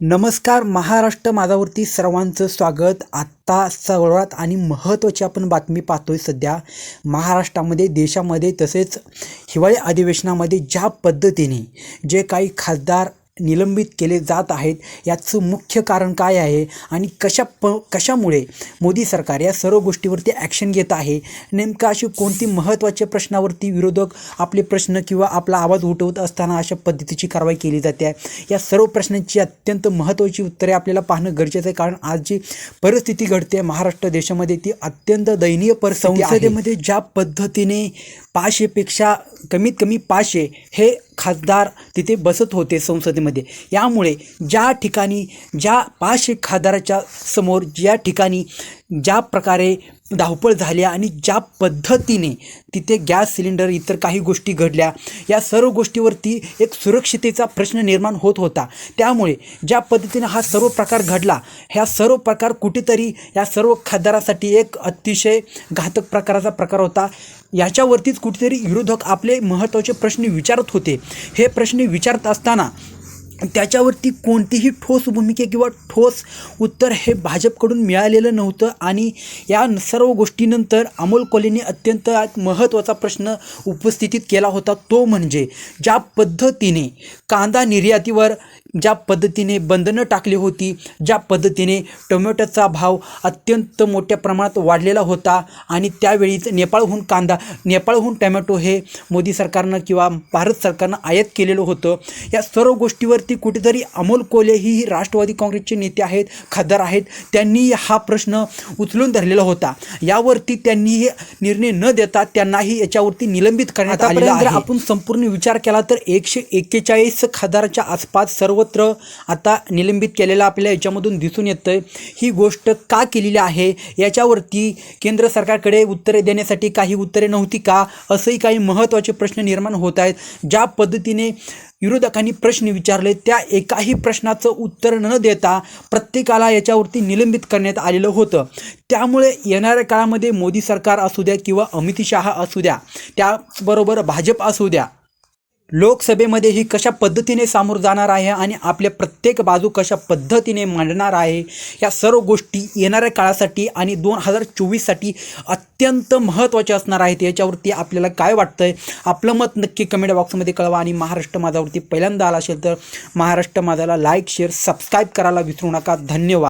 नमस्कार महाराष्ट्र माझावरती सर्वांचं स्वागत. आत्ता सर्वात आणि महत्त्वाची आपण बातमी पाहतोय सध्या महाराष्ट्रामध्ये देशामध्ये तसेच हिवाळी अधिवेशनामध्ये ज्या पद्धतीने जे काही खासदार निलंबित केले जात आहेत. याचं मुख्य कारण काय आहे? आणि कशा प कशामुळे मोदी सरकार या सर्व गोष्टीवरती ॲक्शन घेत आहे? नेमकं अशी कोणती महत्त्वाच्या प्रश्नावरती विरोधक आपले प्रश्न किंवा आपला आवाज उठवत असताना अशा पद्धतीची कारवाई केली जाते? आहे या सर्व प्रश्नांची अत्यंत महत्त्वाची उत्तरे आपल्याला पाहणं गरजेचं आहे. कारण आज जी परिस्थिती घडते महाराष्ट्र देशामध्ये ती अत्यंत दयनीय परिस्थिती संसदेमध्ये ज्या पद्धतीने पाचशेपेक्षा कमीत कमी पाचशे हे खासदार तिथे बसत होते संसदेमध्ये. यामुळे ज्या ठिकाणी ज्या पाचशे खासदाराच्या समोर ज्या ठिकाणी ज्या प्रकारे धावपळ झाली आणि ज्या पद्धतीने तिथे गॅस सिलेंडर इतर काही गोष्टी घडल्या या सर्व गोष्टीवरती एक सुरक्षितेचा प्रश्न निर्माण होत होता. त्यामुळे ज्या पद्धतीने हा सर्व प्रकार घडला ह्या सर्व प्रकार कुठेतरी या सर्व खासदारासाठी एक अतिशय घातक प्रकाराचा प्रकार होता. याच्यावरतीच कुठेतरी विरोधक आपले महत्त्वाचे प्रश्न विचारत होते. हे प्रश्न विचारत असताना त्याच्यावरती कोणतीही ठोस भूमिका किंवा ठोस उत्तर हे भाजपकडून मिळालेलं नव्हतं. आणि या सर्व गोष्टीनंतर अमोल कॉलेंनी अत्यंत महत्त्वाचा प्रश्न उपस्थितीत केला होता. तो म्हणजे ज्या पद्धतीने कांदा निर्यातीवर ज्या पद्धतीने बंधनं टाकली होती ज्या पद्धतीने टोमॅटोचा भाव अत्यंत मोठ्या प्रमाणात वाढलेला होता आणि त्यावेळीच नेपाळहून कांदा नेपाळहून टोमॅटो हे मोदी सरकारनं किंवा भारत सरकारनं आयात केलेलं होतं. या सर्व गोष्टीवरती कुठेतरी अमोल कोल्हे ही राष्ट्रवादी काँग्रेसचे नेते आहेत खासदार आहेत त्यांनी हा प्रश्न उचलून धरलेला होता. यावरती त्यांनी निर्णय न देता त्यांनाही याच्यावरती निलंबित करण्यात आलेलं आपण संपूर्ण विचार केला तर एकशे एक्केचाळीस खासदाराच्या आसपास सर्वत्र आता निलंबित केलेलं आपल्याला याच्यामधून दिसून येतं ही गोष्ट का केलेली आहे? याच्यावरती केंद्र सरकारकडे उत्तरे देण्यासाठी काही उत्तरे नव्हती का? असंही काही महत्त्वाचे प्रश्न निर्माण होत आहेत. ज्या पद्धतीने विरोधकांनी प्रश्न विचारले त्या एकाही प्रश्नाचं उत्तर न देता प्रत्येकाला याच्यावरती निलंबित करण्यात आलेलं होतं. त्यामुळे येणाऱ्या काळामध्ये मोदी सरकार असू द्या किंवा अमित शहा असू द्या त्याचबरोबर भाजप असू द्या लोकसभेमध्ये ही कशा पद्धतीने सामोर जाणार आहे आणि आपल्या प्रत्येक बाजू कशा पद्धतीने मांडणार आहे या सर्व गोष्टी येणाऱ्या काळासाठी आणि दोन हजार चोवीससाठी अत्यंत महत्त्वाच्या असणार आहेत. याच्यावरती आपल्याला काय वाटतं आहे आपलं मत नक्की कमेंट बॉक्समध्ये कळवा आणि महाराष्ट्र माझावरती पहिल्यांदा आला असेल तर महाराष्ट्र माझाला लाईक शेअर सबस्क्राईब करायला विसरू नका. धन्यवाद.